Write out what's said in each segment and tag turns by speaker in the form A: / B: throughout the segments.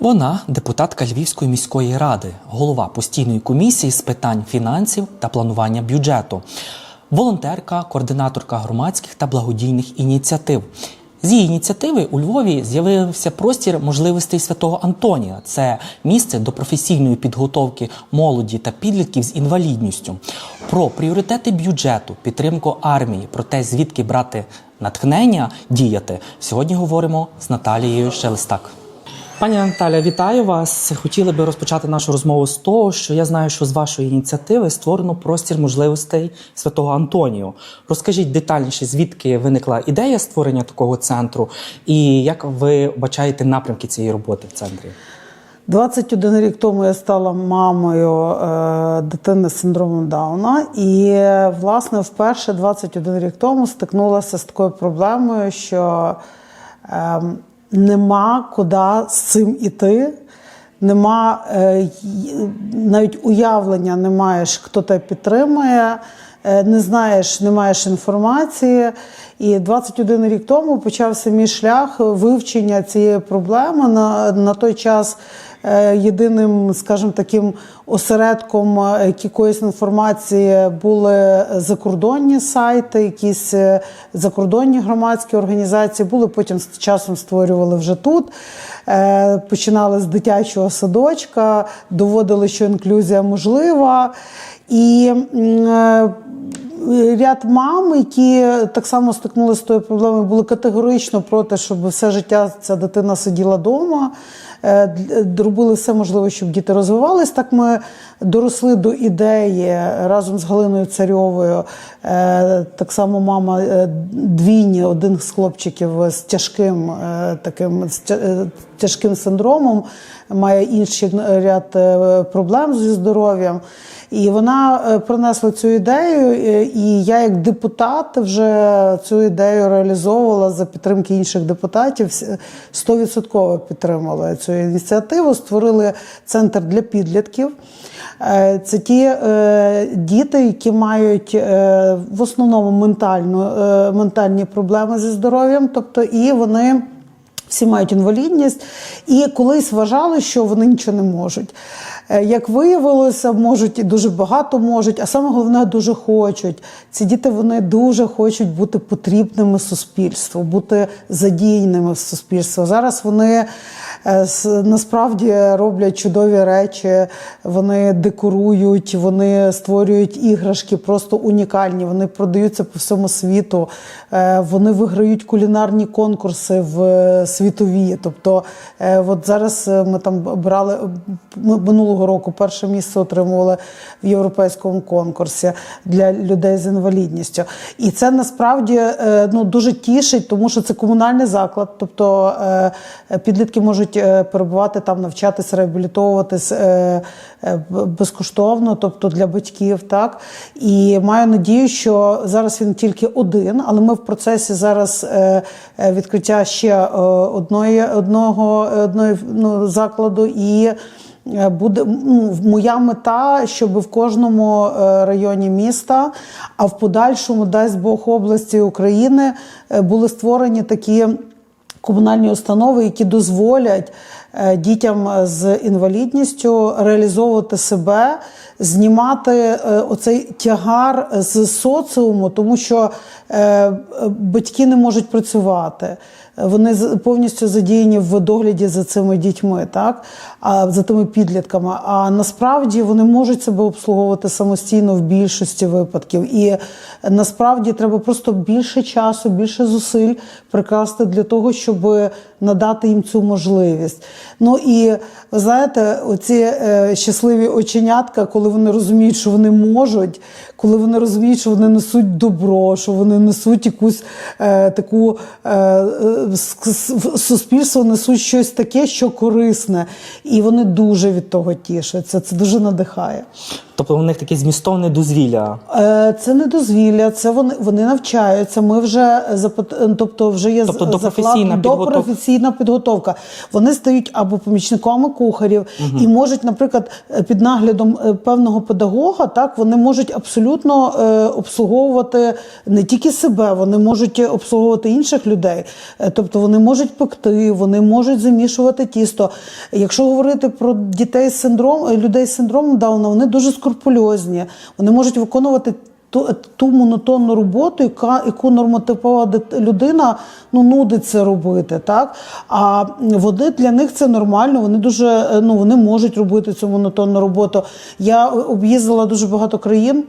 A: Вона депутатка Львівської міської ради, голова постійної комісії з питань фінансів та планування бюджету, волонтерка, координаторка громадських та благодійних ініціатив. З її ініціативи у Львові з'явився простір можливостей святого Антонія. Це місце до професійної підготовки молоді та підлітків з інвалідністю. Про пріоритети бюджету, підтримку армії, про те, звідки брати натхнення діяти. Сьогодні говоримо з Наталією Шелестак. Пані Наталя, вітаю вас. Хотіли би розпочати нашу розмову з того, що я знаю, що з вашої ініціативи створено простір можливостей святого Антонію. Розкажіть детальніше, звідки виникла ідея створення такого центру, і як ви бачаєте напрямки цієї роботи в центрі?
B: 21 рік тому я стала мамою е, дитини з синдромом Дауна, і е, власне вперше 21 рік тому стикнулася з такою проблемою, що е, нема куди з цим іти. Нема е, навіть уявлення, не маєш, хто тебе підтримує, е, не знаєш, не маєш інформації. І 21 рік тому почався мій шлях вивчення цієї проблеми. На, на той час єдиним, скажімо, таким осередком е, якоїсь інформації були закордонні сайти, якісь е, закордонні громадські організації. Були потім з часом створювали вже тут. Е, Починали з дитячого садочка, доводили, що інклюзія можлива. І е, ряд мам, які так само стикнулися з тою проблемою, були категорично проти, щоб все життя ця дитина сиділа вдома. Е, Робили все можливе, щоб діти розвивались. Так ми доросли до ідеї разом з Галиною Царьовою. Е, Так само мама е, двійні, один з хлопчиків з тяжким таким тяжким синдромом, має інший ряд е, проблем зі здоров'ям. І вона е, принесла цю ідею, е, і я, як депутат, вже цю ідею реалізовувала за підтримки інших депутатів. С- 100% підтримала цю ініціативу. Створили центр для підлітків. Це ті діти, які мають в основному ментальну, ментальні проблеми зі здоров'ям, тобто і вони. Всі мають інвалідність, і колись вважали, що вони нічого не можуть. Е, Як виявилося, можуть і дуже багато можуть, а саме головне дуже хочуть. Ці діти вони дуже хочуть бути потрібними суспільству, бути задіяними в суспільство. Зараз вони насправді роблять чудові речі, вони декорують, вони створюють іграшки просто унікальні. Вони продаються по всьому світу. Е, Вони виграють кулінарні конкурси в е, світові. Тобто, е, от зараз е, ми там брали ми минулого року перше місце отримували в європейському конкурсі для людей з інвалідністю. І це насправді е, ну дуже тішить, тому що це комунальний заклад. Тобто е, підлітки можуть е, перебувати там, навчатися, реабілітовуватись е, е, безкоштовно, тобто для батьків, так і маю надію, що зараз він тільки один, але ми в процесі зараз відкриття ще одної одного одної ну, закладу і. Буде ну, моя мета, щоб в кожному районі міста, а в подальшому, дасть Бог області України, були створені такі комунальні установи, які дозволять е, дітям з інвалідністю реалізовувати себе, знімати е, оцей тягар з соціуму, тому що е, батьки не можуть працювати. Вони повністю задіяні в догляді за цими дітьми, так а за тими підлітками. А насправді вони можуть себе обслуговувати самостійно в більшості випадків. І насправді треба просто більше часу, більше зусиль прикласти для того, щоб надати їм цю можливість. Ну і ви знаєте, оці е, щасливі оченятка, коли вони розуміють, що вони можуть, коли вони розуміють, що вони несуть добро, що вони несуть якусь е, таку е, в суспільство несуть щось таке, що корисне, і вони дуже від того тішаться. Це дуже надихає.
A: Тобто у них таке змістовне дозвілля.
B: Е, Це не дозвілля, це вони, вони навчаються. Ми вже запит- тобто вже є
A: Тобто допрофесійна
B: заклад-
A: підготовка.
B: допрофесійна підготовка. Вони стають або помічниками кухарів і можуть, наприклад, е, під наглядом е, певного педагога, так вони можуть абсолютно е, обслуговувати не тільки себе, вони можуть обслуговувати інших людей. Тобто вони можуть пекти, вони можуть замішувати тісто. Якщо говорити про дітей з синдром, людей з синдромом Дауна, вони дуже скрупульозні, вони можуть виконувати. Ту, ту монотонну роботу, яка яку нормотипова людина ну нудиться робити, так а вони для них це нормально. Вони дуже ну вони можуть робити цю монотонну роботу. Я об'їздила дуже багато країн.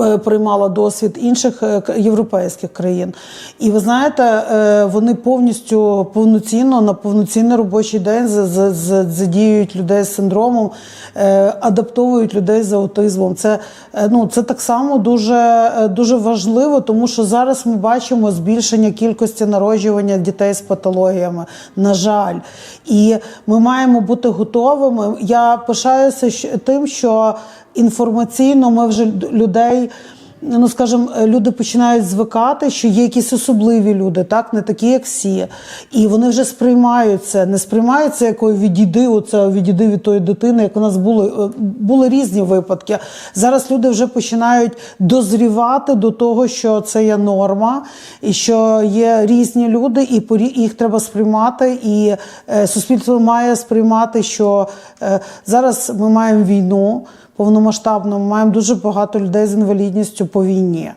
B: Е, Приймала досвід інших е, європейських країн, і ви знаєте, е, вони повністю повноцінно на повноцінний робочий день за- за- за- задіюють людей з синдромом, адаптовують людей з аутизмом. Це ну це так само дуже, дуже важливо, тому що зараз ми бачимо збільшення кількості народжування дітей з патологіями. На жаль, і ми маємо бути готовими. Я пишаюся тим, що інформаційно ми вже людей. Ну, скажімо, люди починають звикати, що є якісь особливі люди, так не такі, як всі, і вони вже сприймають це, не сприймають це якою відійди, оце відійди від тої дитини, як у нас були е, були різні випадки. Зараз люди вже починають дозрівати до того, що це є норма, і що є різні люди, і їх треба сприймати. І е, суспільство має сприймати, що е, зараз ми маємо війну повномасштабно, ми маємо дуже багато людей з інвалідністю по війні.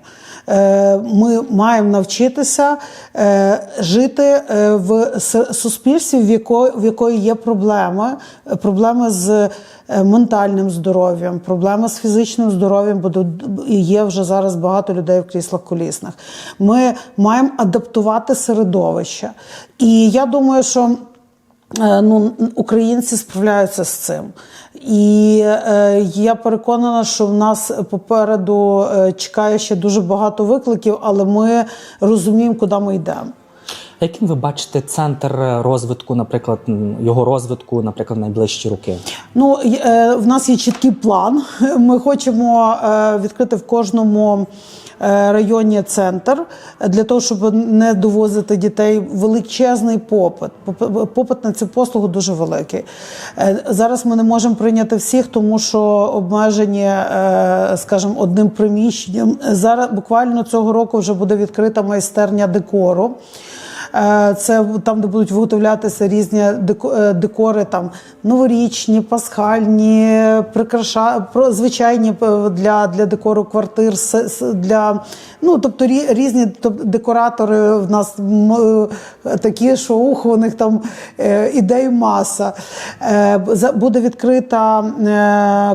B: Е, Ми маємо навчитися е, жити е, в суспільстві, в якої, в якої є проблеми, проблеми з ментальним здоров'ям, проблеми з фізичним здоров'ям, бо є вже зараз багато людей в кріслах колісних. Ми маємо адаптувати середовище. І я думаю, що ну, українці справляються з цим. І е, я переконана, що в нас попереду е, чекає ще дуже багато викликів, але ми розуміємо, куди ми йдемо.
A: Яким ви бачите центр розвитку, наприклад, його розвитку, наприклад, в найближчі роки?
B: Ну, е, в нас є чіткий план. Ми хочемо е, відкрити в кожному. Е, Районі центр для того, щоб не довозити дітей величезний попит. Поп- Попит на цю послугу дуже великий. Е, Зараз ми не можемо прийняти всіх, тому що обмежені, е, скажімо, одним приміщенням. Зараз буквально цього року вже буде відкрита майстерня декору. Е, Це там, де будуть виготовлятися різні е, декори, там новорічні, пасхальні, прикраша про звичайні е, для, для декору квартир, для ну тобто рі- різні тоб- декоратори в нас такі, що ух, у них там ідей маса. Буде відкрита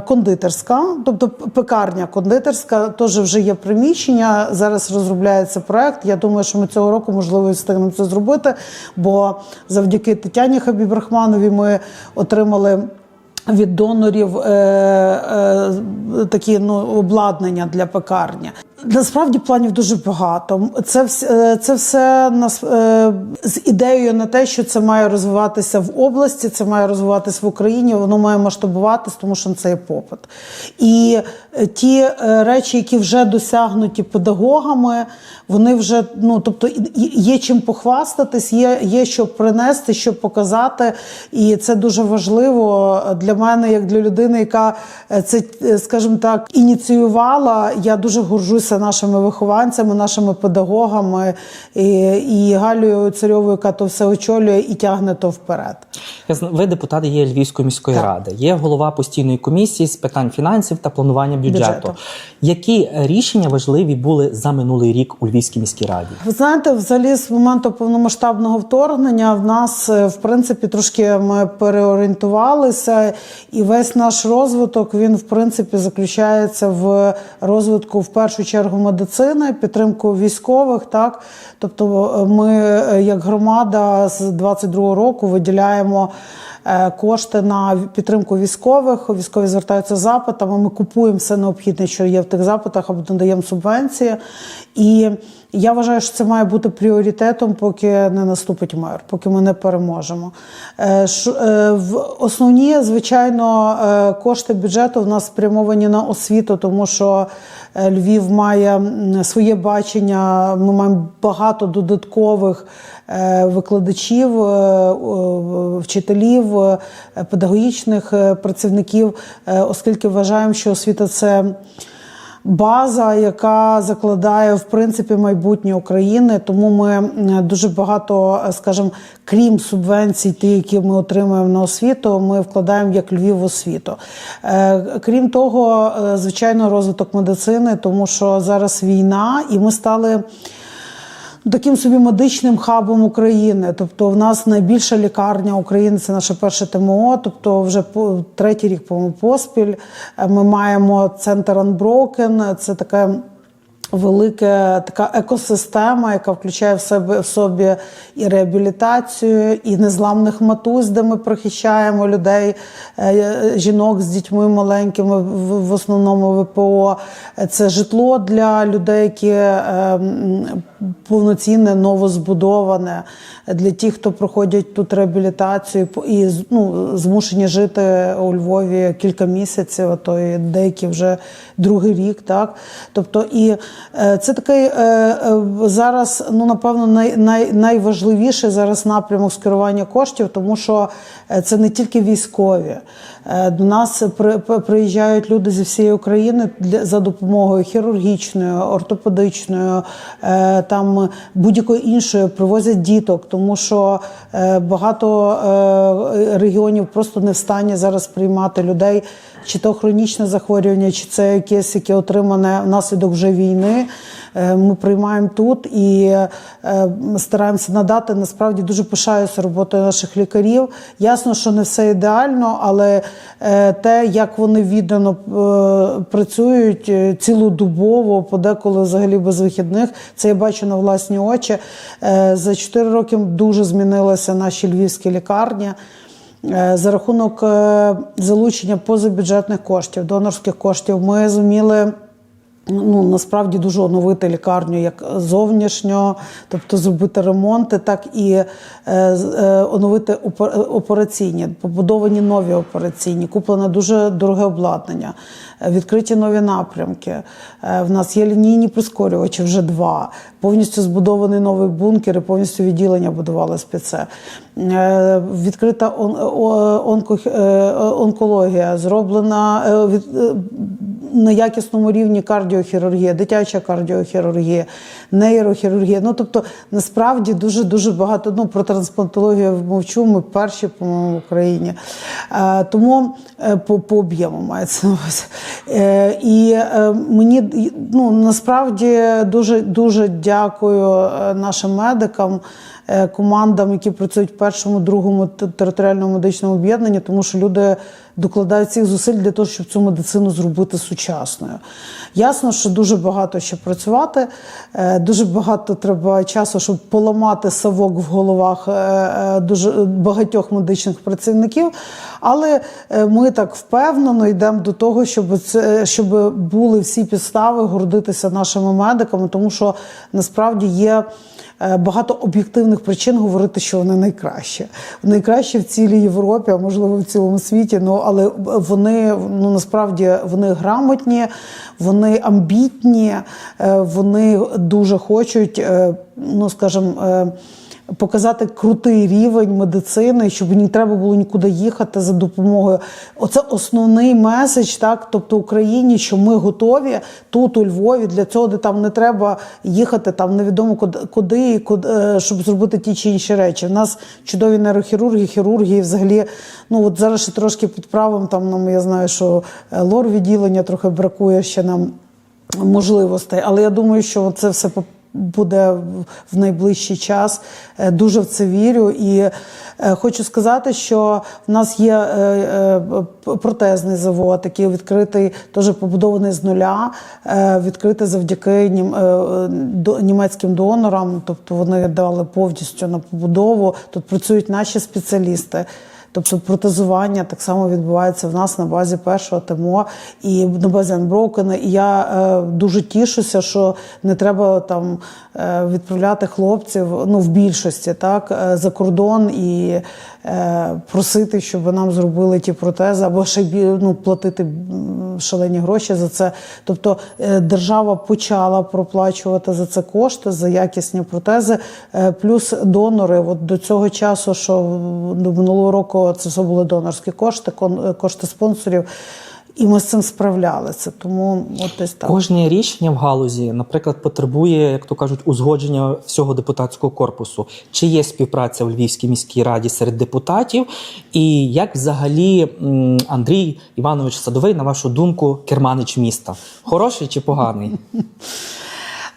B: кондитерська, тобто пекарня кондитерська, теж вже є приміщення. Зараз розробляється проект. Я думаю, що ми цього року можливо встигнемо це зробити, бо завдяки Тетяні Хабібрахманові ми отримали. Від донорів е, е, такі ну, обладнання для пекарні. Насправді планів дуже багато. Це, е, це все нас е, з ідеєю на те, що це має розвиватися в області, це має розвиватися в Україні, воно має масштабуватись, тому що це є попит. І е, ті речі, які вже досягнуті педагогами, вони вже ну тобто є чим похвастатись, є, є що принести, що показати. І це дуже важливо для мене, як для людини, яка це, скажімо так, ініціювала. Я дуже горжуся нашими вихованцями, нашими педагогами і, і Галею Царьовою, яка то все очолює і тягне то вперед.
A: Ви депутат є Львівської міської
B: Так.
A: ради, є голова постійної комісії з питань фінансів та планування бюджету.
B: Бюджету.
A: Які рішення важливі були за минулий рік у Львівській міській раді?
B: Ви знаєте, взагалі з моменту повномасштабного вторгнення в нас, е, в принципі, трошки ми переорієнтувалися, і весь наш розвиток він в принципі заключається в розвитку в першу чергу медицини, підтримку військових. Так, тобто, е, ми е, як громада з 22 року виділяємо. е, Кошти на підтримку військових. Військові звертаються з запитами. Ми купуємо все необхідне, що є в тих запитах, або надаємо субвенції. І я вважаю, що це має бути пріоритетом, поки не наступить мир, поки ми не переможемо. В основні, звичайно, кошти бюджету в нас спрямовані на освіту, тому що Львів має своє бачення. Ми маємо багато додаткових е, викладачів, е, е, вчителів, е, педагогічних е, працівників, е, оскільки вважаємо, що освіта це. База, яка закладає в принципі майбутнє України. Тому ми дуже багато, е, скажімо, крім субвенцій, ті, які ми отримуємо на освіту, ми вкладаємо як Львів освіту. Е, Крім того, е, звичайно, розвиток медицини, тому що зараз війна, і ми стали. Таким собі медичним хабом України. Тобто, в нас найбільша лікарня України це наше перше ТМО. Тобто, вже по третій рік по-моєму, поспіль. Е, Ми маємо центр Unbroken, Це таке. Велика така екосистема, яка включає в себе в собі і реабілітацію, і незламних матусь, де ми прихищаємо людей, е, жінок з дітьми маленькими, в основному ВПО. Це житло для людей, які е, повноцінне, новозбудоване для тих, хто проходять тут реабілітацію і ну, змушені жити у Львові кілька місяців, а то і деякі вже другий рік. Так? Тобто, і е, це такий е, е, зараз, ну напевно, най, най, найважливіший зараз напрямок скерування коштів, тому що це не тільки військові. До нас при, при- приїжджають люди зі всієї України за допомогою хірургічною, ортопедичною, е, там будь-якої іншої привозять діток, тому що е, багато е, регіонів просто не в стані зараз приймати людей, чи то хронічне захворювання, чи це якесь, яке отримане внаслідок вже війни. Е, Ми приймаємо тут і е, стараємося надати. Насправді дуже пишаюся роботою наших лікарів. Ясно, що не все ідеально, але е, те, як вони віддано працюють цілодобово, подеколи взагалі без вихідних, це я бачу на власні очі. За 4 роки дуже змінилися наші львівські лікарні. За рахунок залучення позабюджетних коштів, донорських коштів, ми зуміли ну, насправді дуже оновити лікарню як зовнішньо, тобто зробити ремонти, так і е, е, оновити операційні, побудовані нові операційні, куплене дуже дороге обладнання, відкриті нові напрямки. Е, В нас є лінійні прискорювачі, вже два. Повністю збудований новий бункер і повністю відділення будувалось під це. Е, Відкрита е, онкологія, зроблена е, на якісному рівні кардіохірургія, дитяча кардіохірургія, нейрохірургія. Ну тобто, насправді дуже дуже багато. Ну про трансплантологію мовчу. Ми перші по-моєму, в Україні. Е, тому е, по, по об'єму мається на увазі. Е, і е, мені ну насправді дуже дуже дякую е, нашим медикам. Е, Командам, які працюють в першому, другому територіальному медичному об'єднанні, тому що люди докладають цих зусиль для того, щоб цю медицину зробити сучасною. Ясно, що дуже багато ще працювати, е, дуже багато треба часу, щоб поламати совок в головах е, дуже багатьох медичних працівників. Але ми так впевнено йдемо до того, щоб це щоб були всі підстави гордитися нашими медиками, тому що насправді є. Е, Багато об'єктивних причин говорити, що вони найкращі. Найкраще в цілій Європі, а можливо в цілому світі. Ну але вони ну насправді вони грамотні, вони амбітні, е, вони дуже хочуть, е, ну скажімо, показати крутий рівень медицини, щоб не треба було нікуди їхати за допомогою. Оце основний меседж, так, тобто Україні, що ми готові тут, у Львові, для цього де там не треба їхати там невідомо куди, куди, е, щоб зробити ті чи інші речі. У нас чудові нейрохірурги, хірурги, і взагалі, ну от зараз ще трошки підправимо там. Нам я знаю, що е, лор відділення трохи бракує ще нам можливостей. Але я думаю, що це все буде в- найближчий час. Е, Дуже в це вірю. І е, хочу сказати, що в нас є е, протезний завод, який відкритий, теж побудований з нуля, відкритий завдяки нім- німецьким донорам. Тобто вони дали повністю на побудову. Тут працюють наші спеціалісти. Тобто протезування так само відбувається в нас на базі першого ТМО і на базі Unbroken. І я е, дуже тішуся, що не треба там е, відправляти хлопців ну в більшості так е, за кордон і е, просити, щоб нам зробили ті протези, або ще ну, платити шалені гроші за це. Тобто е, держава почала проплачувати за це кошти, за якісні протези, е, плюс донори. От до цього часу, що до минулого року це все були донорські кошти, е, кошти спонсорів. і ми з цим справлялися. Тому от десь так.
A: Кожне рішення в галузі, наприклад, потребує, як то кажуть, узгодження всього депутатського корпусу. Чи є співпраця в Львівській міській раді серед депутатів? І як взагалі Андрій Іванович Садовий, на вашу думку, керманич міста? Хороший чи поганий?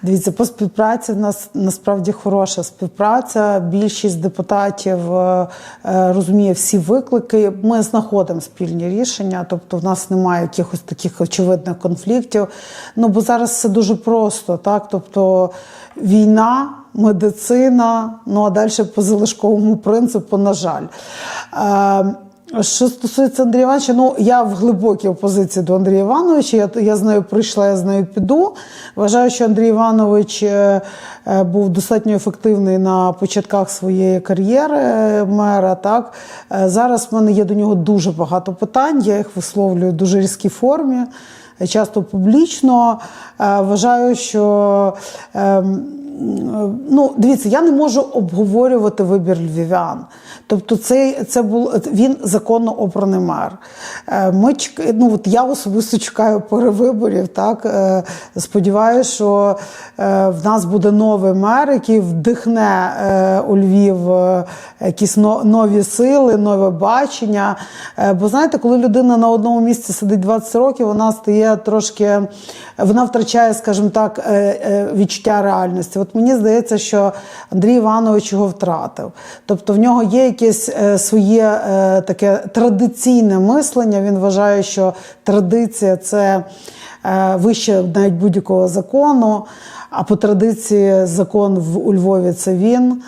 B: Дивіться, по співпраці в нас насправді хороша співпраця. Більшість депутатів е, е, розуміє всі виклики. Ми знаходимо спільні рішення, тобто в нас немає якихось таких очевидних конфліктів. Ну бо зараз все дуже просто, так тобто війна. Медицина, ну а далі по залишковому принципу, на жаль. Е, що стосується Андрія Івановича, ну я в глибокій опозиції до Андрія Івановича. Я, я з нею прийшла, я з нею піду. Вважаю, що Андрій Іванович е, е, був достатньо ефективний на початках своєї кар'єри е, мера. Так Е, зараз в мене є до нього дуже багато питань. Я їх висловлюю в дуже різкій формі, е, часто публічно. Е, Вважаю, що. ем, Ну, дивіться, я не можу обговорювати вибір львів'ян. Тобто, це, це був він законно обраний мер. Е, Ми ну, от я особисто чекаю перевиборів. Так Е, сподіваюся, що е, в нас буде новий мер, який вдихне е, у Львів е, якісь нові сили, нове бачення. Е, Бо знаєте, коли людина на одному місці сидить 20 років, вона стає трошки, вона втрачає, скажімо так, е, е, відчуття реальності. От мені здається, що Андрій Іванович його втратив. Тобто в нього є якесь е, своє е, таке традиційне мислення. Він вважає, що традиція це е, вище навіть будь-якого закону. А по традиції закон в у Львові це він.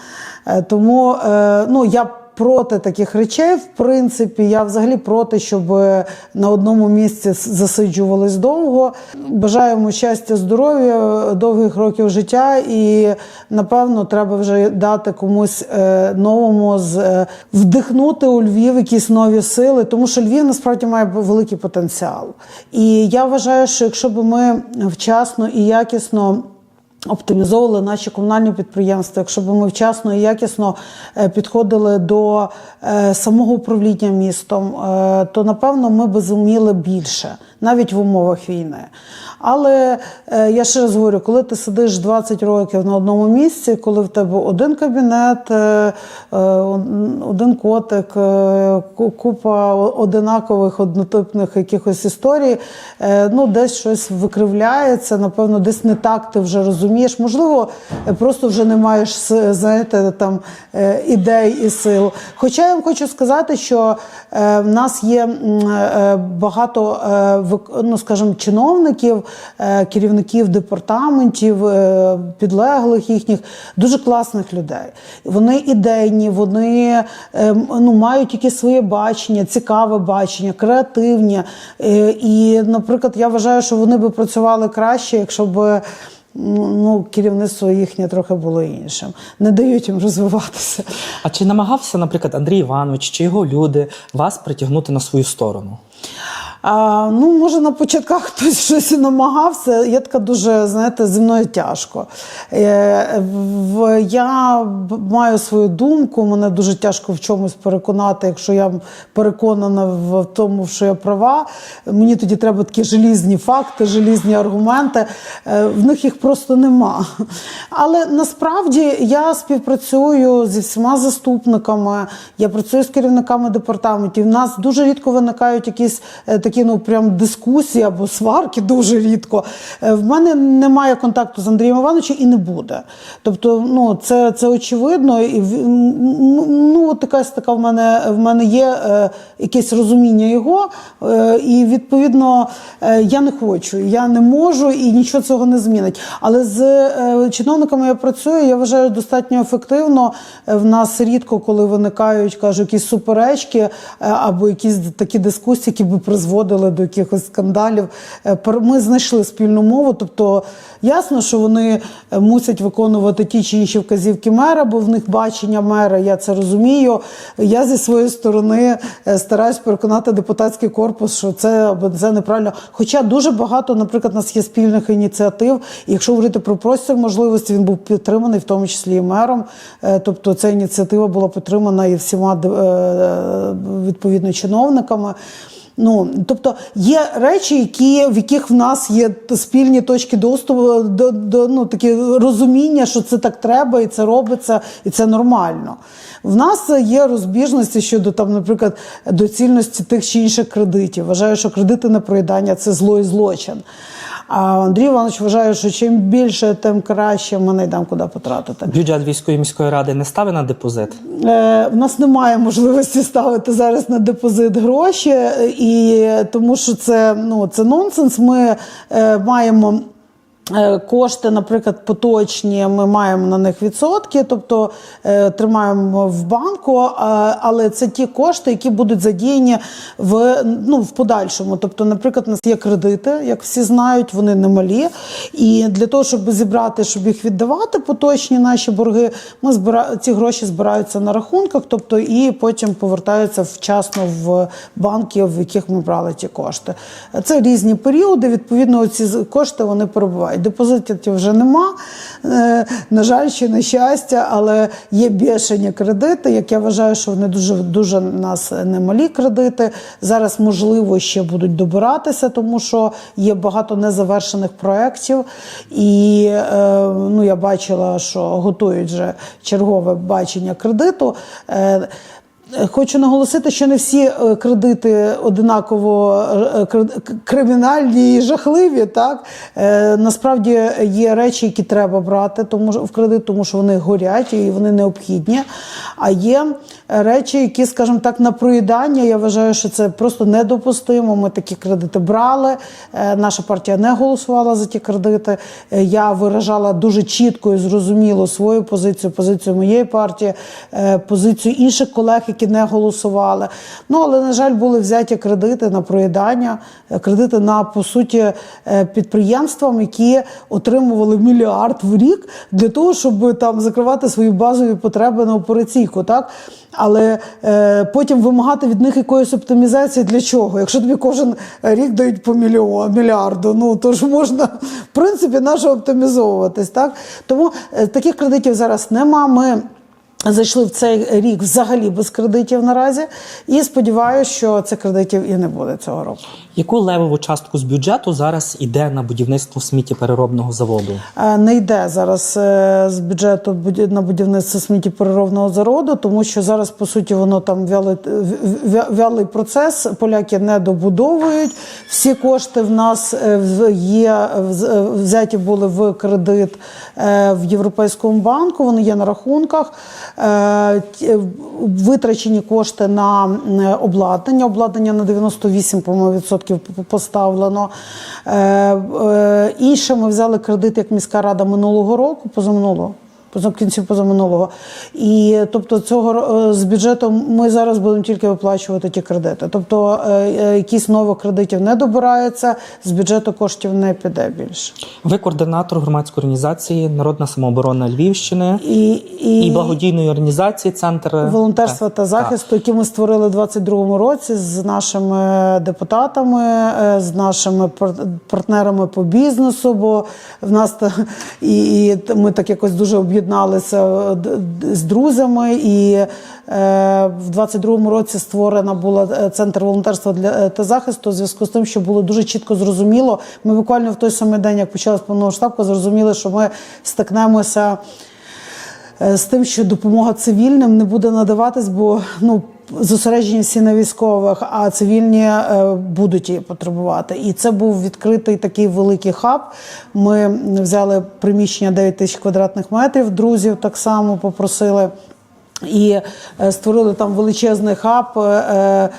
B: Е, Тому е, ну, я проти таких речей. В принципі, я взагалі проти, щоб на одному місці засиджувались довго. Бажаємо щастя, здоров'я, довгих років життя, і напевно треба вже дати комусь е, новому з е, вдихнути у Львів якісь нові сили, тому що Львів насправді має великий потенціал. І я вважаю, що якщо б ми вчасно і якісно оптимізовували наші комунальні підприємства, якщо б ми вчасно і якісно е, підходили до е, самого управління містом, е, то напевно ми б зуміли більше, навіть в умовах війни. Але е, я ще раз говорю, коли ти сидиш 20 років на одному місці, коли в тебе один кабінет, е, е, один котик, купа одинакових однотипних якихось історій, ну десь щось викривляється, напевно, десь не так ти вже розумієш. Можливо, просто вже не маєш знаєте, там ідей і сил. Хоча я вам хочу сказати, що в нас є багато, ну скажімо, чиновників, е, керівників департаментів, е, підлеглих їхніх, дуже класних людей. Вони ідейні, вони е, ну, мають якесь своє бачення, цікаве бачення, креативні. І, наприклад, я вважаю, що вони би працювали краще, якщо б ну, керівництво їхнє трохи було іншим. Не дають їм розвиватися.
A: А чи намагався, наприклад, Андрій Іванович чи його люди вас притягнути на свою сторону?
B: Ну, може, на початках хтось щось і намагався. Я така дуже, знаєте, зі мною тяжко. Е, я маю свою думку, мене дуже тяжко в чомусь переконати, якщо я переконана в, тому, що я права. Мені тоді треба такі желізні факти, желізні аргументи. Е, в них їх просто нема. Але насправді я співпрацюю зі всіма заступниками, я працюю з керівниками департаментів. У нас дуже рідко виникають якісь е, такі ну прям дискусії або сварки, дуже рідко. Е, В мене немає контакту з Андрієм Івановичем і не буде. Тобто, ну це, це очевидно. І ну, ну от якась така в мене в мене є е, якесь розуміння його, е, і відповідно е, я не хочу, я не можу і нічого цього не змінить. Але з е, чиновниками я працюю, я вважаю достатньо ефективно. Е, В нас рідко, коли виникають, кажу, якісь суперечки е, або якісь такі дискусії, які би призводили до якихось скандалів. Е, Ми знайшли спільну мову. Тобто ясно, що вони е, мусять виконувати ті чи інші вказівки мера, бо в них бачення мера, я це розумію. Я зі своєї сторони е, стараюсь переконати депутатський корпус, що це це неправильно. Хоча дуже багато, наприклад, у нас є спільних ініціатив. І якщо говорити про простір можливості, він був підтриманий, в тому числі і мером. Тобто ця ініціатива була підтримана і всіма відповідно чиновниками. Ну тобто є речі, які в яких в нас є спільні точки доступу до, до ну такі розуміння, що це так треба, і це робиться, і це нормально. В нас є розбіжності щодо там, наприклад, доцільності тих чи інших кредитів. Вважаю, що кредити на проїдання це зло і злочин. А Андрій Іванович вважає, що чим більше, тим краще ми не йдемо куди потратити.
A: Бюджет військової міської ради не ставить на депозит.
B: Е, в нас немає можливості ставити зараз на депозит гроші, і тому що це ну це нонсенс. Ми е, маємо. Е, Кошти, наприклад, поточні, ми маємо на них відсотки, тобто е, тримаємо в банку, але це ті кошти, які будуть задіяні в, ну, в подальшому. Тобто, наприклад, у нас є кредити, як всі знають, вони немалі. І для того, щоб зібрати, щоб їх віддавати, поточні наші борги, ми збира... ці гроші збираються на рахунках, тобто і потім повертаються вчасно в банки, в яких ми брали ті кошти. Це різні періоди. Відповідно, ці кошти вони перебувають. Депозитів вже нема. е, На жаль, чи на щастя, але є бешені кредити. Як я вважаю, що вони дуже дуже нас немалі кредити. Зараз можливо ще будуть добиратися, тому що є багато незавершених проєктів. І е, ну, я бачила, що готують вже чергове бачення кредиту. Е, Хочу наголосити, що не всі е, кредити одинаково е, к- кримінальні і жахливі. Так Е, насправді є речі, які треба брати, тому в кредит, тому що вони горять і вони необхідні. А є речі, які, скажімо так, на проїдання. Я вважаю, що це просто недопустимо. Ми такі кредити брали. Е, Наша партія не голосувала за ті кредити. Е, Я виражала дуже чітко і зрозуміло свою позицію, позицію моєї партії, е, позицію інших колег, які не голосували. Ну але на жаль, були взяті кредити на проїдання, кредити на по суті підприємствам, які отримували мільярд в рік для того, щоб там закривати свої базові потреби на операційку. Так але е, потім вимагати від них якоїсь оптимізації для чого? Якщо тобі кожен рік дають по мільйон, мільярду, ну то ж можна в принципі наше оптимізовуватись. Так тому е, таких кредитів зараз нема. Ми Зайшли в цей рік взагалі без кредитів наразі, і сподіваюся, що цих кредитів і не буде цього року.
A: Яку левову частку з бюджету зараз йде на будівництво сміттєпереробного заводу?
B: Е, Не йде зараз е, з бюджету на будівництво сміттєпереробного заводу, тому що зараз, по суті, воно там вялий, вялий процес. Поляки не добудовують. Всі кошти в нас е, є е, взяті були в кредит е, в Європейському банку. Вони є на рахунках. Е, Витрачені кошти на обладнання. Обладнання на 98 по-моєму, відсотків п- поставлено. Е, е, Інше ми взяли кредит як міська рада минулого року, позаминулого. В кінці позаминулого. І тобто цього е, з бюджету ми зараз будемо тільки виплачувати ті кредити. Тобто е, е, якісь нових кредитів не добирається, з бюджету коштів не піде більше.
A: Ви координатор громадської організації Народна самооборона Львівщини
B: І, і,
A: і благодійної організації Центр
B: волонтерства та захисту, які ми створили у 22-му році з нашими депутатами, з нашими пар- партнерами по бізнесу. Бо в нас та- і, і ми так якось дуже об'єдналися е, з друзями. І е, в 22-му році створена була е, центр волонтерства для та захисту. в зв'язку з тим, що було дуже чітко зрозуміло. Ми буквально в той самий день, як почалась повномасштабка, зрозуміли, що ми стикнемося з тим, що допомога цивільним не буде надаватись, бо ну. Зосереджені всі на військових, а цивільні е, будуть її потребувати. І це був відкритий такий великий хаб. Ми взяли приміщення 9 тисяч квадратних метрів. Друзів так само попросили. І е, створили там величезний хаб е, е,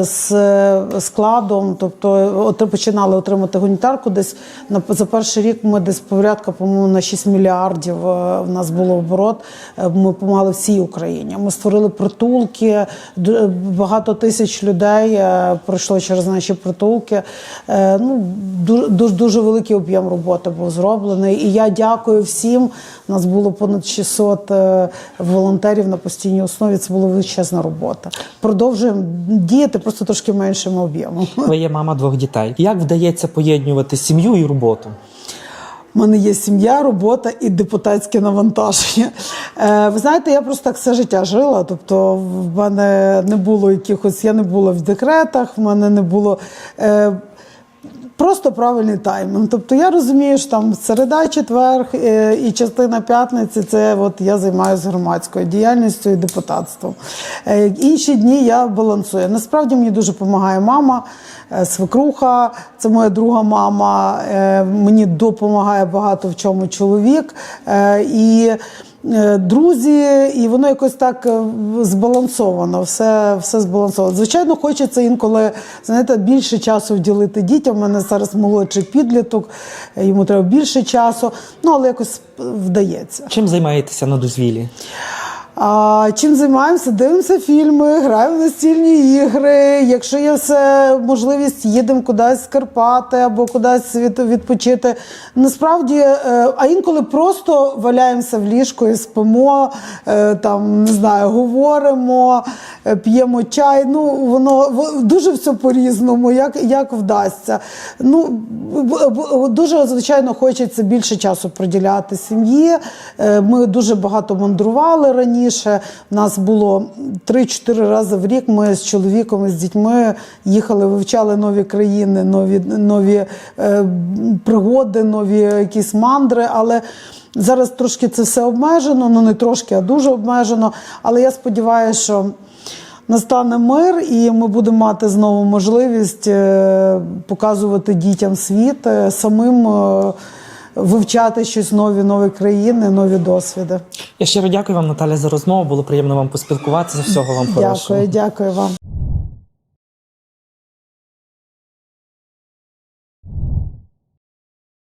B: з е, складом, тобто починали отримати гуманітарку. Десь на за перший рік ми десь порядка, по-моєму, на 6 мільярдів е, в нас було оборот. Е, Ми допомагали всій Україні. Ми створили притулки, багато тисяч людей е, пройшло через наші притулки. Е, Ну дуже дуже, великий об'єм роботи був зроблений. І я дякую всім. У нас було понад 600 е, волонтерів на постійній основі. Це була величезна робота. Продовжуємо діяти просто трошки меншим об'ємом.
A: Ви є мама двох дітей. Як вдається поєднувати сім'ю і роботу?
B: У мене є сім'я, робота і депутатське навантаження. Е, ви знаєте, я просто так все життя жила. Тобто, в мене не було якихось, я не була в декретах, в мене не було. Е, Просто правильний таймінг. Тобто я розумію, що там середа, четвер е, і частина п'ятниці це от я займаюся громадською діяльністю і депутатством. Е, Інші дні я балансую. Насправді мені дуже допомагає мама, е, свекруха, це моя друга мама. Мені допомагає багато в чому чоловік. І друзі, і воно якось так е, збалансовано, все, все збалансовано. Звичайно, хочеться інколи знаєте, більше часу вділити дітям. У мене зараз молодший підліток, е, йому треба більше часу, ну але якось вдається.
A: Чим займаєтеся на дозвілі?
B: А, чим займаємося? Дивимося фільми, граємо настільні ігри. Якщо є все можливість, їдемо кудись в Карпати або кудись від, відпочити. Насправді, е, а інколи просто валяємося в ліжку і спимо, е, там не знаю, говоримо, е, п'ємо чай. Ну воно в- дуже все по-різному, як, як вдасться. Ну дуже звичайно хочеться більше часу приділяти сім'ї. Ми дуже багато мандрували раніше. У нас було 3-4 рази в рік. Ми з чоловіком і з дітьми їхали, вивчали нові країни, нові, нові е, пригоди, нові якісь мандри. Але зараз трошки це все обмежено. Ну не трошки, а дуже обмежено. Але я сподіваюся, що. Настане мир, і ми будемо мати знову можливість е, показувати дітям світ, е, самим е, вивчати щось нові, нові країни, нові досвіди.
A: Я щиро дякую вам, Наталя, за розмову. Було приємно вам поспілкуватися. Всього вам хорошого.
B: Дякую, дякую вам.